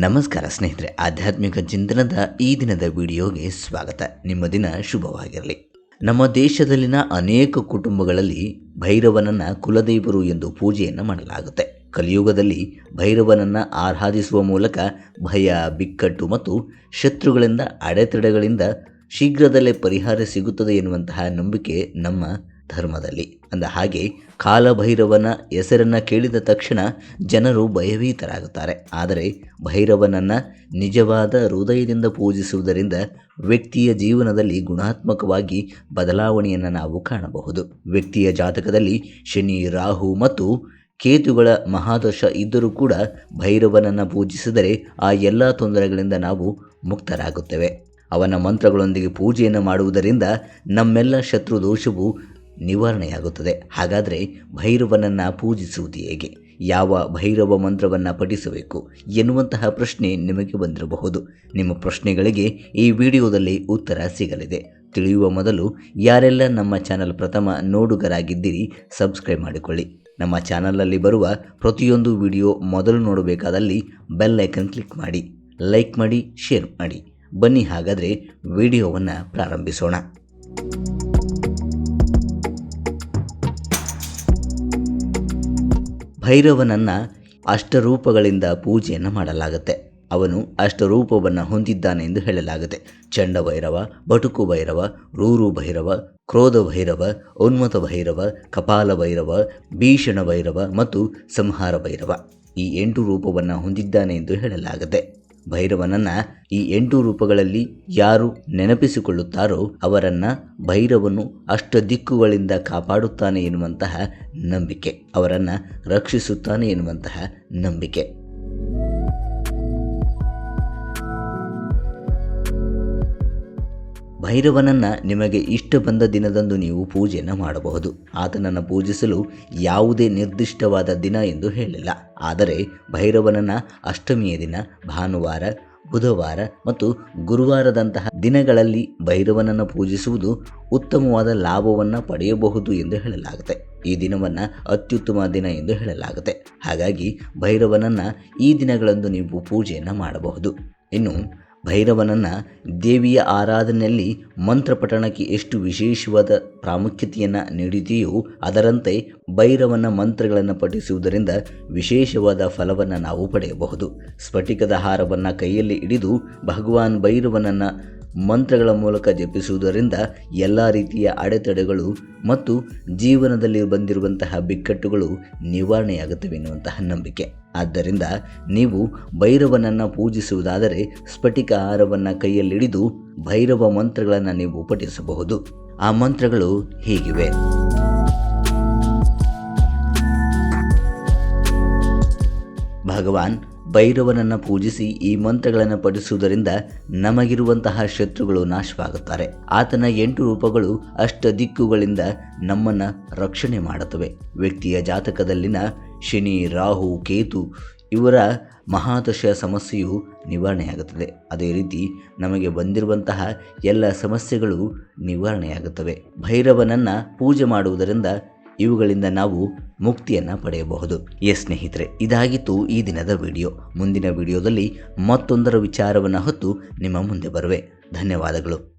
ನಮಸ್ಕಾರ ಸ್ನೇಹಿತರೆ, ಆಧ್ಯಾತ್ಮಿಕ ಚಿಂತನದ ಈ ದಿನದ ವಿಡಿಯೋಗೆ ಸ್ವಾಗತ. ನಿಮ್ಮ ದಿನ ಶುಭವಾಗಿರಲಿ. ನಮ್ಮ ದೇಶದಲ್ಲಿನ ಅನೇಕ ಕುಟುಂಬಗಳಲ್ಲಿ ಭೈರವನನ್ನ ಕುಲದೈವರು ಎಂದು ಪೂಜೆಯನ್ನು ಮಾಡಲಾಗುತ್ತೆ. ಕಲಿಯುಗದಲ್ಲಿ ಭೈರವನನ್ನ ಆರಾಧಿಸುವ ಮೂಲಕ ಭಯ, ಬಿಕ್ಕಟ್ಟು ಮತ್ತು ಶತ್ರುಗಳಿಂದ ಅಡೆತಡೆಗಳಿಂದ ಶೀಘ್ರದಲ್ಲೇ ಪರಿಹಾರ ಸಿಗುತ್ತದೆ ಎನ್ನುವಂತಹ ನಂಬಿಕೆ ನಮ್ಮ ಧರ್ಮದಲ್ಲಿ. ಅಂದ ಹಾಗೆ ಕಾಲಭೈರವನ ಹೆಸರನ್ನು ಕೇಳಿದ ತಕ್ಷಣ ಜನರು ಭಯಭೀತರಾಗುತ್ತಾರೆ. ಆದರೆ ಭೈರವನನ್ನು ನಿಜವಾದ ಹೃದಯದಿಂದ ಪೂಜಿಸುವುದರಿಂದ ವ್ಯಕ್ತಿಯ ಜೀವನದಲ್ಲಿ ಗುಣಾತ್ಮಕವಾಗಿ ಬದಲಾವಣೆಯನ್ನು ನಾವು ಕಾಣಬಹುದು. ವ್ಯಕ್ತಿಯ ಜಾತಕದಲ್ಲಿ ಶನಿ, ರಾಹು ಮತ್ತು ಕೇತುಗಳ ಮಹಾದೋಷ ಇದ್ದರೂ ಕೂಡ ಭೈರವನನ್ನು ಪೂಜಿಸಿದರೆ ಆ ಎಲ್ಲ ತೊಂದರೆಗಳಿಂದ ನಾವು ಮುಕ್ತರಾಗುತ್ತೇವೆ. ಅವನ ಮಂತ್ರಗಳೊಂದಿಗೆ ಪೂಜೆಯನ್ನು ಮಾಡುವುದರಿಂದ ನಮ್ಮೆಲ್ಲ ಶತ್ರು ದೋಷವು ನಿವಾರಣೆಯಾಗುತ್ತದೆ. ಹಾಗಾದರೆ ಭೈರವನನ್ನು ಪೂಜಿಸುವುದು ಹೇಗೆ? ಯಾವ ಭೈರವ ಮಂತ್ರವನ್ನು ಪಠಿಸಬೇಕು? ಎನ್ನುವಂತಹ ಪ್ರಶ್ನೆ ನಿಮಗೆ ಬಂದಿರಬಹುದು. ನಿಮ್ಮ ಪ್ರಶ್ನೆಗಳಿಗೆ ಈ ವಿಡಿಯೋದಲ್ಲಿ ಉತ್ತರ ಸಿಗಲಿದೆ. ತಿಳಿಯುವ ಮೊದಲು ಯಾರೆಲ್ಲ ನಮ್ಮ ಚಾನಲ್ ಪ್ರಥಮ ನೋಡುಗರಾಗಿದ್ದೀರಿ, ಸಬ್ಸ್ಕ್ರೈಬ್ ಮಾಡಿಕೊಳ್ಳಿ. ನಮ್ಮ ಚಾನಲಲ್ಲಿ ಬರುವ ಪ್ರತಿಯೊಂದು ವಿಡಿಯೋ ಮೊದಲು ನೋಡಬೇಕಾದಲ್ಲಿ ಬೆಲ್ ಐಕನ್ ಕ್ಲಿಕ್ ಮಾಡಿ, ಲೈಕ್ ಮಾಡಿ, ಶೇರ್ ಮಾಡಿ. ಬನ್ನಿ ಹಾಗಾದರೆ ವಿಡಿಯೋವನ್ನು ಪ್ರಾರಂಭಿಸೋಣ. ಭೈರವನನ್ನ ಅಷ್ಟರೂಪಗಳಿಂದ ಪೂಜೆಯನ್ನು ಮಾಡಲಾಗುತ್ತೆ. ಅವನು ಅಷ್ಟರೂಪವನ್ನು ಹೊಂದಿದ್ದಾನೆ ಎಂದು ಹೇಳಲಾಗುತ್ತೆ. ಚಂಡ ಭೈರವ, ಬಟುಕು ಭೈರವ, ರೂರು ಭೈರವ, ಕ್ರೋಧ ಭೈರವ ಉನ್ಮತ ಭೈರವ, ಕಪಾಲ ಭೈರವ, ಭೀಷಣ ಭೈರವ ಮತ್ತು ಸಂಹಾರ ಭೈರವ ಈ ಎಂಟು ರೂಪವನ್ನು ಹೊಂದಿದ್ದಾನೆ ಎಂದು ಹೇಳಲಾಗುತ್ತೆ. ಭೈರವನನ್ನ ಈ ಎಂಟು ರೂಪಗಳಲ್ಲಿ ಯಾರು ನೆನಪಿಸಿಕೊಳ್ಳುತ್ತಾರೋ ಅವರನ್ನ ಭೈರವನು ಅಷ್ಟ ದಿಕ್ಕುಗಳಿಂದ ಕಾಪಾಡುತ್ತಾನೆ ಎನ್ನುವಂತಹ ನಂಬಿಕೆ. ಅವರನ್ನ ರಕ್ಷಿಸುತ್ತಾನೆ ಎನ್ನುವಂತಹ ನಂಬಿಕೆ. ಭೈರವನನ್ನ ನಿಮಗೆ ಇಷ್ಟ ಬಂದ ದಿನದಂದು ನೀವು ಪೂಜೆಯನ್ನು ಮಾಡಬಹುದು. ಆತನನ್ನು ಪೂಜಿಸಲು ಯಾವುದೇ ನಿರ್ದಿಷ್ಟವಾದ ದಿನ ಎಂದು ಹೇಳಿಲ್ಲ. ಆದರೆ ಭೈರವನನ್ನ ಅಷ್ಟಮಿಯ ದಿನ, ಭಾನುವಾರ, ಬುಧವಾರ ಮತ್ತು ಗುರುವಾರದಂತಹ ದಿನಗಳಲ್ಲಿ ಭೈರವನನ್ನು ಪೂಜಿಸುವುದು ಉತ್ತಮವಾದ ಲಾಭವನ್ನು ಪಡೆಯಬಹುದು ಎಂದು ಹೇಳಲಾಗುತ್ತೆ. ಈ ದಿನವನ್ನು ಅತ್ಯುತ್ತಮ ದಿನ ಎಂದು ಹೇಳಲಾಗುತ್ತೆ. ಹಾಗಾಗಿ ಭೈರವನನ್ನು ಈ ದಿನಗಳಂದು ನೀವು ಪೂಜೆಯನ್ನು ಮಾಡಬಹುದು. ಇನ್ನು ಭೈರವನನ್ನು ದೇವಿಯ ಆರಾಧನೆಯಲ್ಲಿ ಮಂತ್ರಪಠಣಕ್ಕೆ ಎಷ್ಟು ವಿಶೇಷವಾದ ಪ್ರಾಮುಖ್ಯತೆಯನ್ನು ನೀಡಿದೆಯೋ ಅದರಂತೆ ಭೈರವನ ಮಂತ್ರಗಳನ್ನು ಪಠಿಸುವುದರಿಂದ ವಿಶೇಷವಾದ ಫಲವನ್ನು ನಾವು ಪಡೆಯಬಹುದು. ಸ್ಫಟಿಕದ ಹಾರವನ್ನು ಕೈಯಲ್ಲಿ ಹಿಡಿದು ಭಗವಾನ್ ಭೈರವನನ್ನು ಮಂತ್ರಗಳ ಮೂಲಕ ಜಪಿಸುವುದರಿಂದ ಎಲ್ಲ ರೀತಿಯ ಅಡೆತಡೆಗಳು ಮತ್ತು ಜೀವನದಲ್ಲಿ ಬಂದಿರುವಂತಹ ಬಿಕ್ಕಟ್ಟುಗಳು ನಿವಾರಣೆಯಾಗುತ್ತವೆ ಎನ್ನುವಂತಹ ನಂಬಿಕೆ. ಆದ್ದರಿಂದ ನೀವು ಭೈರವನನ್ನು ಪೂಜಿಸುವುದಾದರೆ ಸ್ಫಟಿಕ ಆಹಾರವನ್ನು ಕೈಯಲ್ಲಿಡಿದು ಭೈರವ ಮಂತ್ರಗಳನ್ನು ನೀವು ಪಠಿಸಬಹುದು. ಆ ಮಂತ್ರಗಳು ಹೀಗಿವೆ. ಭಗವಾನ್ ಭೈರವನನ್ನು ಪೂಜಿಸಿ ಈ ಮಂತ್ರಗಳನ್ನು ಪಠಿಸುವುದರಿಂದ ನಮಗಿರುವಂತಹ ಶತ್ರುಗಳು ನಾಶವಾಗುತ್ತಾರೆ. ಆತನ ಎಂಟು ರೂಪಗಳು ಅಷ್ಟ ದಿಕ್ಕುಗಳಿಂದ ನಮ್ಮನ್ನು ರಕ್ಷಣೆ ಮಾಡುತ್ತವೆ. ವ್ಯಕ್ತಿಯ ಜಾತಕದಲ್ಲಿನ ಶನಿ, ರಾಹು, ಕೇತು ಇವರ ಮಹಾದಶ ಸಮಸ್ಯೆಯು ನಿವಾರಣೆಯಾಗುತ್ತದೆ. ಅದೇ ರೀತಿ ನಮಗೆ ಬಂದಿರುವಂತಹ ಎಲ್ಲ ಸಮಸ್ಯೆಗಳು ನಿವಾರಣೆಯಾಗುತ್ತವೆ. ಭೈರವನನ್ನು ಪೂಜೆ ಮಾಡುವುದರಿಂದ ಇವುಗಳಿಂದ ನಾವು ಮುಕ್ತಿಯನ್ನು ಪಡೆಯಬಹುದು. ಎಸ್ ಸ್ನೇಹಿತರೆ, ಇದಾಗಿತ್ತು ಈ ದಿನದ ವಿಡಿಯೋ. ಮುಂದಿನ ವಿಡಿಯೋದಲ್ಲಿ ಮತ್ತೊಂದರ ವಿಚಾರವನ್ನು ಹೊತ್ತು ನಿಮ್ಮ ಮುಂದೆ ಬರುವೆ. ಧನ್ಯವಾದಗಳು.